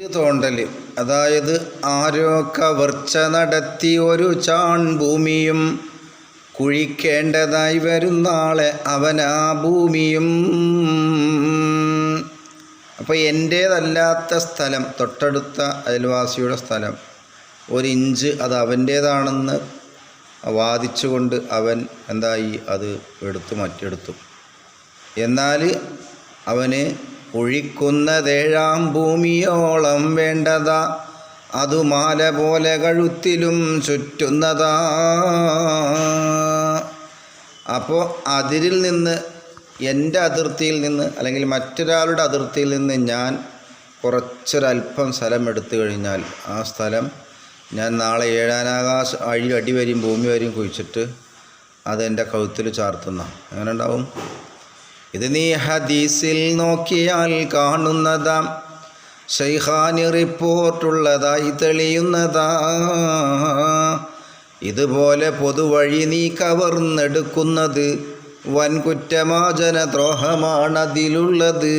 തോണ്ടൽ അതായത് ആരോ നടത്തി ഒരു ചാൺ ഭൂമിയും കുഴിക്കേണ്ടതായി വരുന്നാളെ അവനാ ഭൂമിയും. അപ്പോൾ എന്റേതല്ലാത്ത സ്ഥലം തൊട്ടടുത്ത അയൽവാസിയുടെ സ്ഥലം ഒരു ഇഞ്ച് അത് അവന്റേതാണെന്ന് വാദിച്ചുകൊണ്ട് അവൻ എന്തായി? അത് എടുത്തു മറ്റെടുത്തു എന്നാൽ അവന് ഒഴിക്കുന്നതേഴാം ഭൂമിയോളം വേണ്ടതാ. അതു മാല പോലെ കഴുത്തിലും ചുറ്റുന്നതാ. അപ്പോൾ അതിരിൽ നിന്ന് എന്റെ അതിർത്തിയിൽ നിന്ന് അല്ലെങ്കിൽ മറ്റൊരാളുടെ അതിർത്തിയിൽ നിന്ന് ഞാൻ കുറച്ചൊരല്പം സ്ഥലം എടുത്തു കഴിഞ്ഞാൽ ആ സ്ഥലം ഞാൻ നാളെ ഏഴാനാകാശ അഴി അടി വരും ഭൂമി വരെയും കുഴിച്ചിട്ട് അതെന്റെ കഴുത്തിൽ ചാർത്തുന്ന അങ്ങനെ ഉണ്ടാവും ഇത് നീ ഹദീസിൽ നോക്കിയാൽ കാണുന്നതാം. ഷെയ്ഖാനി റിപ്പോർട്ടുള്ളതായി തെളിയുന്നതാ. ഇതുപോലെ പൊതുവഴി നീ കവർന്നെടുക്കുന്നത് വൻ കുറ്റമാചന ദ്രോഹമാണതിലുള്ളത്